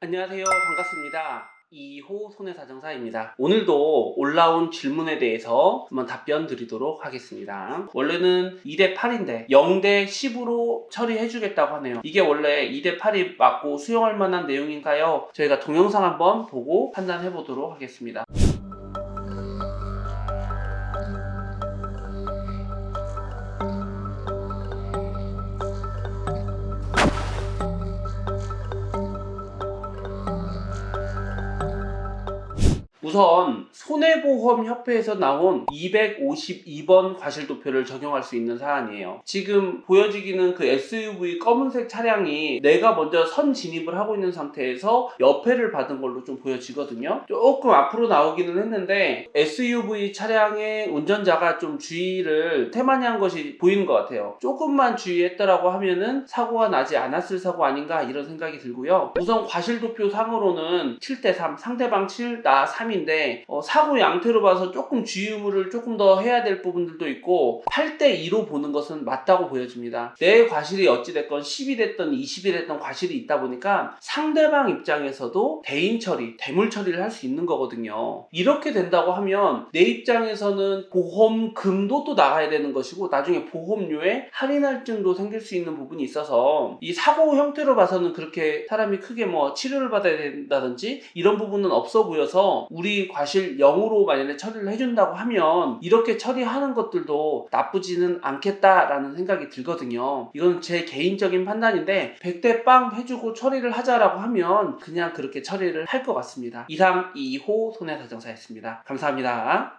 안녕하세요. 반갑습니다. 2호 손해사정사입니다. 오늘도 올라온 질문에 대해서 한번 답변 드리도록 하겠습니다. 원래는 2대 8인데 0대 10으로 처리해 주겠다고 하네요. 이게 원래 2대 8이 맞고 수용할 만한 내용인가요? 저희가 동영상 한번 보고 판단해 보도록 하겠습니다. 우선 손해보험협회에서 나온 252번 과실도표를 적용할 수 있는 사안이에요. 지금 보여지기는 그 SUV 검은색 차량이 내가 먼저 선 진입을 하고 있는 상태에서 옆에를 받은 걸로 좀 보여지거든요. 조금 앞으로 나오기는 했는데 SUV 차량의 운전자가 좀 주의를 태만히한 것이 보이는 것 같아요. 조금만 주의했더라고 하면은 사고가 나지 않았을 사고 아닌가 이런 생각이 들고요. 우선 과실도표 상으로는 7대3 상대방 7, 나 3인 데 사고 양태로 봐서 조금 주의 의무를 조금 더 해야 될 부분들도 있고 8대 2로 보는 것은 맞다고 보여집니다. 내 과실이 어찌됐건 10이 됐던 20이 됐던 과실이 있다 보니까 상대방 입장에서도 대인 처리, 대물 처리를 할 수 있는 거거든요. 이렇게 된다고 하면 내 입장에서는 보험금도 또 나가야 되는 것이고 나중에 보험료에 할인 할증도 생길 수 있는 부분이 있어서 이 사고 형태로 봐서는 그렇게 사람이 크게 뭐 치료를 받아야 된다든지 이런 부분은 없어 보여서 우리 과실 0으로 만약에 처리를 해준다고 하면 이렇게 처리하는 것들도 나쁘지는 않겠다라는 생각이 들거든요. 이건 제 개인적인 판단인데 100대 빵 해주고 처리를 하자라고 하면 그냥 그렇게 처리를 할 것 같습니다. 이상 2호 손해사정사였습니다. 감사합니다.